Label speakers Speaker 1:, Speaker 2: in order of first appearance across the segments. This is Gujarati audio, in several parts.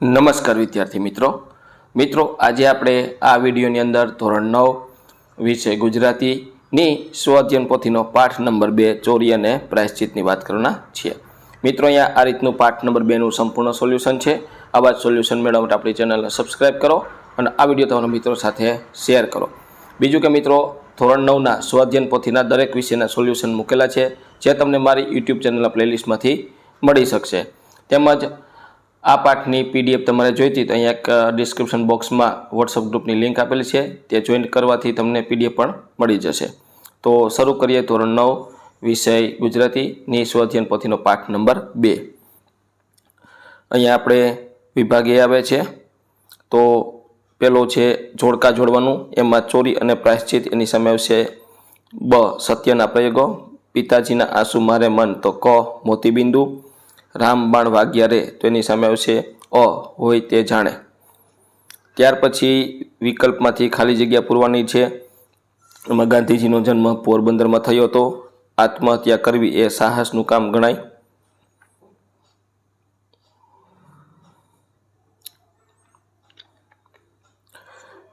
Speaker 1: નમસ્કાર વિદ્યાર્થી મિત્રો. મિત્રો, આજે આપણે આ વિડીયોની અંદર ધોરણ નવ વિષય ગુજરાતીની સ્વાધ્યન પોથીનો પાઠ નંબર બે, ચોરી અને પ્રાયશ્ચિતની વાત કરવાના છીએ. મિત્રો, અહીંયા આ રીતનું પાઠ નંબર બેનું સંપૂર્ણ સોલ્યુશન છે. આવા જ સોલ્યુશન મેળવવા માટે આપણી ચેનલને સબસ્ક્રાઈબ કરો અને આ વીડિયો તમારા મિત્રો સાથે શેર કરો. બીજું કે મિત્રો, ધોરણ નવના સ્વાધ્યન પોથીના દરેક વિષયના સોલ્યુશન મૂકેલા છે, જે તમને મારી યુટ્યુબ ચેનલના પ્લેલિસ્ટમાંથી મળી શકશે. તેમજ આ પાઠની પીડીએફ તમારે જોઈતી તો અહીંયા એક ડિસ્ક્રિપ્શન બોક્સમાં વોટ્સઅપ ગ્રુપની લિંક આપેલી છે. તે જોઈન કરવાથી તમને પીડીએફ પણ મળી જશે. તો શરૂ કરીએ ધોરણ નવ, વિષય ગુજરાતીની સ્વાધ્યન પોથીનો પાઠ નંબર બે. અહીંયા આપણે વિભાગે આવે છે. તો પેલો છે જોડકા જોડવાનું, એમાં ચોરી અને પ્રાયશ્ચિત એની સામે આવશે બ સત્યના પ્રયોગો, પિતાજીના આંસુ મારે મન તો ક મોતીબિંદુ રામ બાણ વાગ્યા રે તો એની સામે આવશે અ હોય તે જાણે. ત્યાર પછી વિકલ્પમાંથી ખાલી જગ્યા પૂરવાની છે. એમાં ગાંધીજીનો જન્મ પોરબંદરમાં થયો હતો. આત્મહત્યા કરવી એ સાહસનું કામ ગણાય.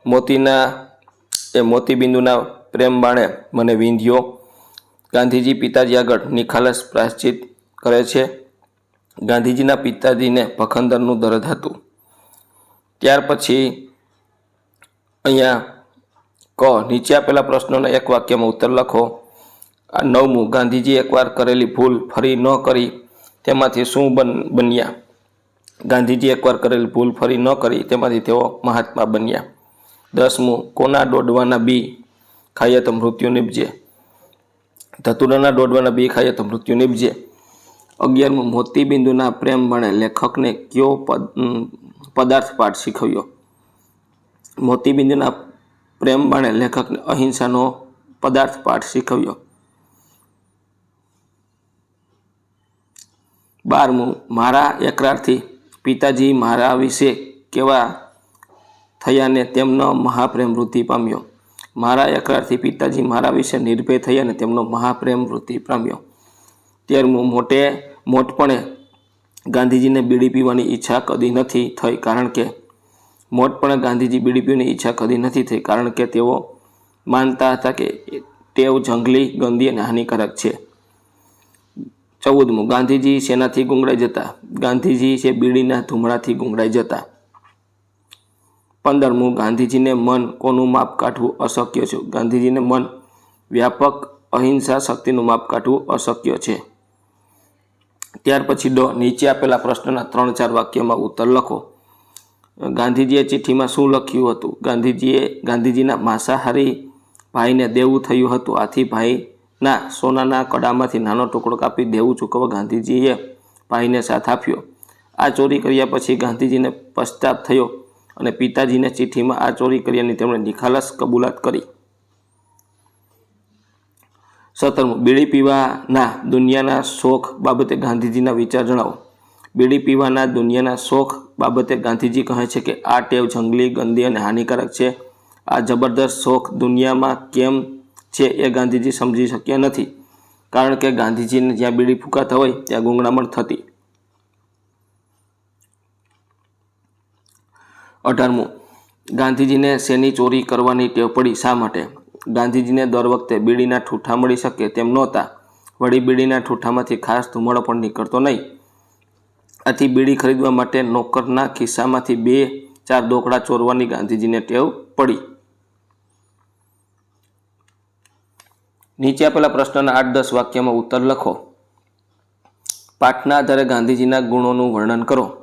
Speaker 1: મોતીના, એ મોતીબિંદુના પ્રેમ બાણે મને વિંધ્યો. ગાંધીજી પિતાજી આગળ નિખાલસ પ્રાશ્ચિત કરે છે. ગાંધીજીના પિતાજીને ભખંદરનું દર્દ હતું. ત્યાર પછી અહીંયા ક, નીચે આપેલા પ્રશ્નોના એક વાક્યમાં ઉત્તર લખો. આ નવમું ગાંધીજી એકવાર કરેલી ભૂલ ફરી ન કરી, તેમાંથી શું બન, બન્યા? ગાંધીજી એકવાર કરેલી ભૂલ ફરી ન કરી, તેમાંથી તેઓ મહાત્મા બન્યા. દસમું, કોના દોડવાના બી ખાઈએ તો મૃત્યુ નીપજે. ધતુરાના દોડવાના બી ખાઈએ તો મૃત્યુ નીપજે. અગિયારમું મોતીબિંદુના પ્રેમ બણે લેખકને કયો પદ પદાર્થ પાઠ શીખવ્યો? મોતીબિંદુના પ્રેમ ભણે લેખકને અહિંસાનો પદાર્થ પાઠ શીખવ્યો. બારમું, મારા એકરારથી પિતાજી મારા વિશે કેવા થયાને તેમનો મહાપ્રેમ વૃદ્ધિ પામ્યો? મારા એકરારથી પિતાજી મારા વિશે નિર્ભય થયા અને તેમનો મહાપ્રેમ વૃદ્ધિ પામ્યો. તેરમું મોટે મોટપણે ગાંધીજીને બીડી પીવાની ઈચ્છા કદી નથી થઈ, કારણ કે મોટપણે ગાંધીજી બીડી પીવાની ઈચ્છા કદી નથી થઈ, કારણ કે તેઓ માનતા હતા કે ટેવ જંગલી ગંદી અને હાનિકારક છે. ચૌદમું, ગાંધીજી શેનાથી ગુંગળાઈ જતા. ગાંધીજી છે બીડીના ધૂમડાથી ગુંગળાઈ જતા. પંદરમું, ગાંધીજીને મન કોનું માપ કાઢવું અશક્ય છે? ગાંધીજીને મન વ્યાપક અહિંસા શક્તિનું માપ કાઢવું અશક્ય છે. ત્યાર પછી ડો નીચે આપેલા પ્રશ્નના ત્રણ ચાર વાક્યમાં ઉત્તર લખો. ગાંધીજીએ ચિઠ્ઠીમાં શું લખ્યું હતું? ગાંધીજીએ ગાંધીજીના માંસાહારી ભાઈને દેવું થયું હતું. આથી ભાઈના સોનાના કડામાંથી નાનો ટુકડો કાપી દેવું ચૂકવવા ગાંધીજીએ ભાઈને સાથ આપ્યો. આ ચોરી કર્યા પછી ગાંધીજીને પશ્ચાતાપ થયો અને પિતાજીને ચિઠ્ઠીમાં આ ચોરી કર્યાની તેમણે નિખાલસ કબૂલાત કરી. સત્તરમું બીડી પીવાના દુનિયાના શોખ બાબતે ગાંધીજીના વિચાર જણાવો. બીડી પીવાના દુનિયાના શોખ બાબતે ગાંધીજી કહે છે કે આ ટેવ જંગલી, ગંદી અને હાનિકારક છે. આ જબરદસ્ત શોખ દુનિયામાં કેમ છે એ ગાંધીજી સમજી શક્યા નથી. કારણ કે ગાંધીજીને જ્યાં બીડી ફૂંકાતા હોય, ત્યાં ગુંગળામણ થતી. અઢારમું. ગાંધીજીને શેની ચોરી કરવાની ટેવ પડી? શા માટે? ગાંધીજીને દર વખતે બીડીના ઠૂઠા મળી શકે તેમ નહોતા. વળી બીડીના ઠૂઠામાંથી ખાસ ધુમાડો પણ નીકળતો નહીં. આથી બીડી ખરીદવા માટે નોકરના ખિસ્સામાંથી બે, ચાર દોકડા ચોરવાની ગાંધીજીને ટેવ પડી. નીચે આપેલા પ્રશ્નના આઠ, દસ વાક્યમાં ઉત્તર લખો. પાઠના આધારે ગાંધીજીના ગુણોનું વર્ણન કરો.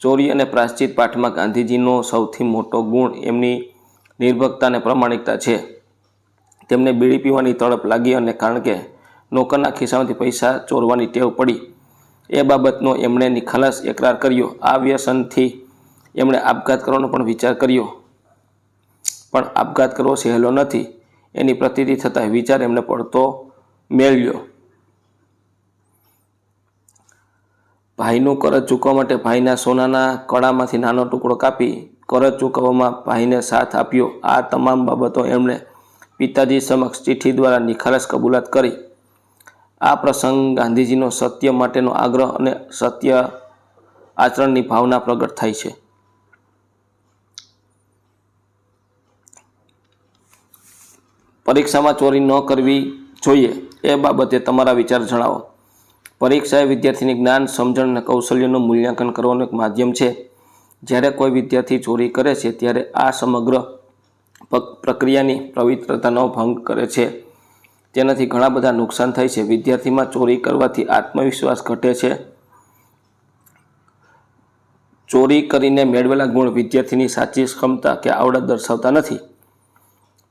Speaker 1: ચોરી અને પ્રાશ્ચિત પાઠમાં ગાંધીજીનો સૌથી મોટો ગુણ એમની નિર્ભકતા અને પ્રમાણિકતા છે. તેમને બીડી પીવાની તડપ લાગી અને કારણ કે નોકરના ખિસ્સામાંથી પૈસા ચોરવાની ટેવ પડી. એ બાબતનો એમણે નિખાલસ એકરાર કર્યો. આ વ્યસનથી એમણે આપઘાત કરવાનો પણ વિચાર કર્યો. પણ આપઘાત કરવો સહેલો નથી. એની પ્રતિતિ થતાં વિચાર એમને પડતો મેળ્યો. ભાઈનું કરજ ચૂકવવા માટે ભાઈના સોનાના કળામાંથી નાનો ટુકડો કાપી કરજ ચૂકવવામાં ભાઈને સાથ આપ્યો. આ તમામ બાબતો એમણે પિતાજી સમક્ષ ચિઠ્ઠી દ્વારા નિખાલસ કબૂલાત કરી. આ પ્રસંગ ગાંધીજીનો સત્ય માટેનો આગ્રહ અને સત્ય આચરણની ભાવના પ્રગટ થાય છે. પરીક્ષામાં ચોરી ન કરવી જોઈએ એ બાબતે તમારા વિચાર જણાવો. પરીક્ષા એ વિદ્યાર્થીની જ્ઞાન, સમજણ અને કૌશલ્યનું મૂલ્યાંકન કરવાનું એક માધ્યમ છે. જ્યારે કોઈ વિદ્યાર્થી ચોરી કરે છે, ત્યારે આ સમગ્ર પ્રક્રિયાની પવિત્રતાનો ભંગ કરે છે. તેનાથી ઘણા બધા નુકસાન થાય છે. વિદ્યાર્થીમાં ચોરી કરવાથી આત્મવિશ્વાસ ઘટે છે. ચોરી કરીને મેળવેલા ગુણ વિદ્યાર્થીની સાચી ક્ષમતા કે આવડત દર્શાવતા નથી.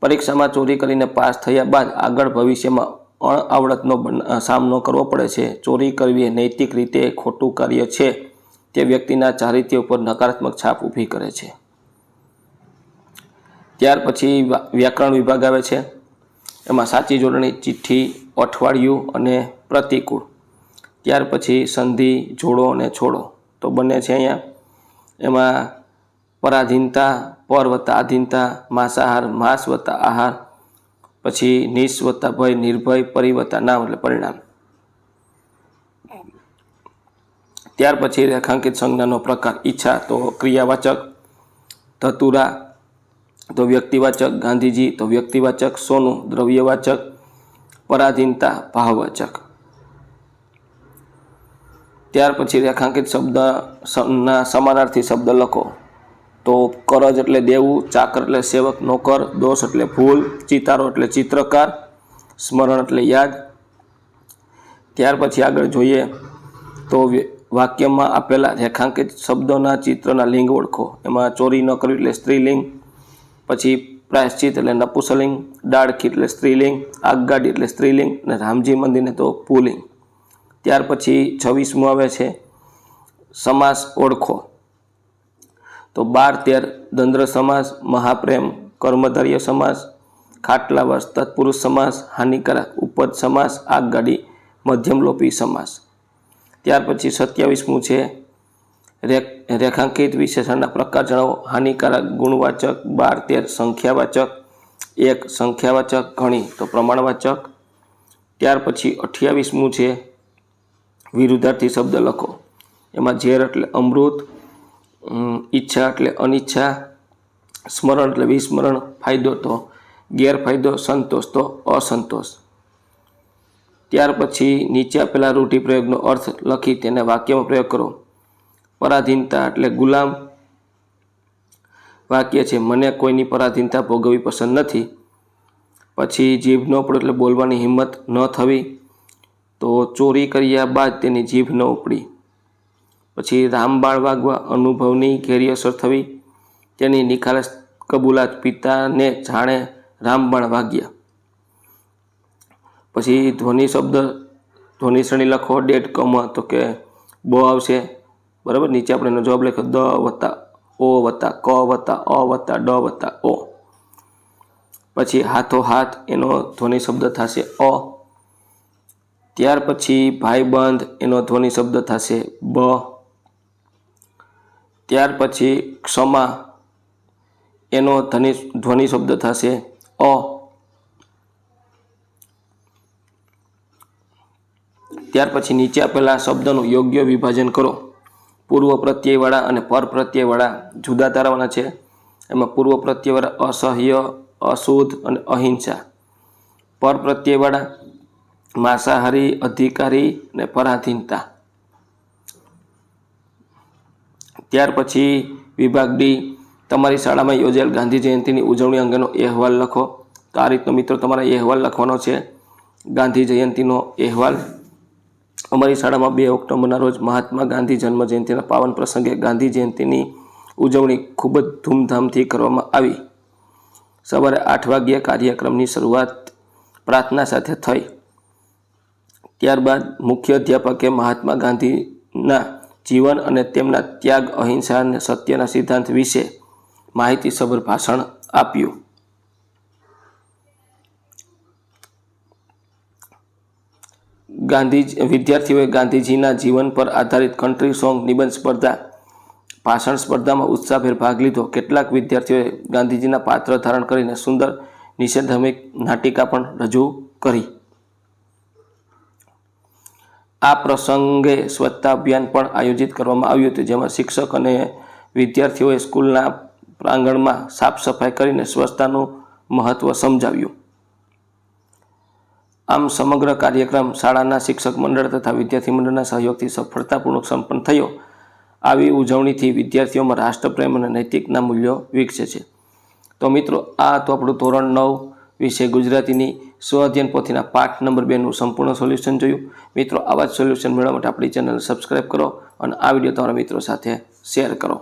Speaker 1: પરીક્ષામાં ચોરી કરીને પાસ થયા બાદ આગળ ભવિષ્યમાં અણઆવડતનો સામનો કરવો પડે છે. ચોરી કરવી એ નૈતિક રીતે ખોટું કાર્ય છે. તે વ્યક્તિના ચારિત્ય ઉપર નકારાત્મક છાપ ઊભી કરે છે. ત્યાર પછી વ્યાકરણ વિભાગ આવે છે. એમાં સાચી જોડણી, ચિઠ્ઠી, અઠવાડિયું અને પ્રતિકૂળ. ત્યાર પછી સંધિ, જોડો અને છોડો. તો બંને છે અહીંયા. એમાં પરાધીનતા પર વત્તા આધીનતા માંસાહાર માંસ વત્તા આહાર, પછી નિશ વત્તા ભય, નિર્ભય પરિ વત્તા નામ એટલે પરિણામ. ત્યાર પછી રેખાંકિત સંજ્ઞાનો પ્રકાર, ઈચ્છા, તો ક્રિયાવાચક, ધતુરા તો વ્યક્તિવાચક ગાંધીજી, તો વ્યક્તિવાચક સોનું, દ્રવ્યવાચક, પરાધીનતા, ભાવવાચક. ત્યાર પછી રેખાંકિત શબ્દના સમાનાર્થી શબ્દ લખો. તો કરજ એટલે દેવું, ચાકર એટલે સેવક, નોકર, દોષ એટલે ભૂલ, ચિતારો એટલે ચિત્રકાર, સ્મરણ એટલે યાદ. ત્યાર પછી આગળ જોઈએ તો વાક્યમાં આપેલા રેખાંકિત શબ્દોના ચિત્રના લિંગ ઓળખો. એમાં ચોરી ન કરવી એટલે સ્ત્રીલિંગ પછી પ્રાયશ્ચિત એટલે નપુસલિંગ ડાળખી એટલે સ્ત્રીલિંગ, આગગાડી એટલે સ્ત્રીલિંગ અને રામજી મંદિરને તો પુલિંગ. ત્યાર પછી છવ્વીસમું આવે છે સમાસ ઓળખો. તો બાર, તેર દંદ્ર સમાસ, મહાપ્રેમ, કર્મધાર્ય સમાસ, ખાટલાવાસ, તત્પુરુષ સમાસ, હાનિકારક, ઉપજ સમાસ, આગગાડી, મધ્યમલોપી સમાસ. ત્યાર પછી સત્યાવીસમું છે રેખાંકિત વિશેષણના પ્રકાર જણાવો. હાનિકારક, ગુણવાચક, બાર, તેર, સંખ્યાવાચક. એક, સંખ્યાવાચક, ઘણી, તો પ્રમાણવાચક. ત્યાર પછી અઠ્યાવીસમું છે? વિરુદ્ધાર્થી શબ્દ લખો. એમાં ઝેર એટલે અમૃત ઈચ્છા એટલે અનિચ્છા, સ્મરણ એટલે વિસ્મરણ, ફાયદો તો ગેરફાયદો, સંતોષ તો અસંતોષ. ત્યાર પછી નીચે આપેલા રૂઢિપ્રયોગનો અર્થ લખી તેને વાક્યમાં પ્રયોગ કરો. પરાધીનતા એટલે ગુલામ. વાક્ય છે, મને કોઈની પરાધીનતા ભોગવવી પસંદ નથી. પછી, જીભ ન પડે એટલે બોલવાની હિંમત ન થવી. તો ચોરી કર્યા બાદ તેની જીભ ન ઉપડી. પછી રામબાળ વાગવા અનુભવની ઘેરી અસર થવી. તેની નિખાલસ કબૂલાત પિતાને જાણે રામબાણ વાગ્યા. પછી, ધ્વનિ શબ્દ, ધ્વનિ શ્રેણી લખો, ડેટ કમ તો કે, બો આવશે બરાબર? નીચે આપણે એનો જવાબ લખ્યો, દ વત્તા ઓ વત્તા ક વત્તા અ વત્તા ડ વત્તા ઓ. પછી હાથો હાથ એનો ધ્વનિ શબ્દ થશે અ. ત્યાર પછી ભાઈબંધ એનો ધ્વનિ શબ્દ થશે બ. ત્યાર પછી ક્ષમા એનો ધ્વનિ ધ્વનિ શબ્દ થશે અ. ત્યાર પછી નીચે આપેલા શબ્દનું યોગ્ય વિભાજન કરો. પૂર્વ પ્રત્યયવાળા અને પર પ્રત્યયવાળા જુદા તારવાના છે. એમાં પૂર્વ પ્રત્યયવાળા અસહ્ય, અશુદ્ધ અને અહિંસા. પર પ્રત્યયવાળા માંસાહારી, અધિકારી અને પરાધીનતા. ત્યાર પછી વિભાગ ડી. તમારી શાળામાં યોજાયેલ ગાંધી જયંતિની ઉજવણી અંગેનો અહેવાલ લખો. તો આ રીતનો મિત્રો તમારે અહેવાલ લખવાનો છે. ગાંધી જયંતિનો અહેવાલ અમારી શાળામાં બે ઓક્ટોબરના રોજ મહાત્મા ગાંધી જન્મ જયંતિના પાવન પ્રસંગે ગાંધી જયંતિની ઉજવણી ખૂબ જ ધૂમધામથી કરવામાં આવી. સવારે આઠ વાગ્યે કાર્યક્રમની શરૂઆત પ્રાર્થના સાથે થઈ. ત્યારબાદ મુખ્ય અધ્યાપકે મહાત્મા ગાંધીના જીવન અને તેમના ત્યાગ, અહિંસા અને સત્યના સિદ્ધાંત વિશે માહિતીસભર ભાષણ આપ્યું. ગાંધી વિદ્યાર્થીઓએ ગાંધીજીના જીવન પર આધારિત કન્ટ્રી સોંગ નિબંધ સ્પર્ધા, ભાષણ સ્પર્ધામાં ઉત્સાહભેર ભાગ લીધો. કેટલાક વિદ્યાર્થીઓએ ગાંધીજીના પાત્ર ધારણ કરીને સુંદર નિષેધમિક નાટિકા પણ રજૂ કરી. આ પ્રસંગે સ્વચ્છતા અભિયાન પણ આયોજિત કરવામાં આવ્યું હતું, જેમાં શિક્ષક અને વિદ્યાર્થીઓએ સ્કૂલના પ્રાંગણમાં સાફ સફાઈ કરીને સ્વચ્છતાનું મહત્ત્વ સમજાવ્યું. આમ સમગ્ર કાર્યક્રમ શાળાના શિક્ષક મંડળ તથા વિદ્યાર્થી મંડળના સહયોગથી સફળતાપૂર્વક સંપન્ન થયો. આવી ઉજવણીથી વિદ્યાર્થીઓમાં રાષ્ટ્રપ્રેમ અને નૈતિકના મૂલ્યો વિકસે છે. તો મિત્રો, આ હતું આપણું ધોરણ નવ વિશે ગુજરાતીની સ્વઅધ્યયન પોથીના પાઠ નંબર બેનું સંપૂર્ણ સોલ્યુશન જોયું. મિત્રો, આવા જ સોલ્યુશન મેળવવા માટે આપણી ચેનલ સબસ્ક્રાઈબ કરો અને આ વીડિયો તમારા મિત્રો સાથે શેર કરો.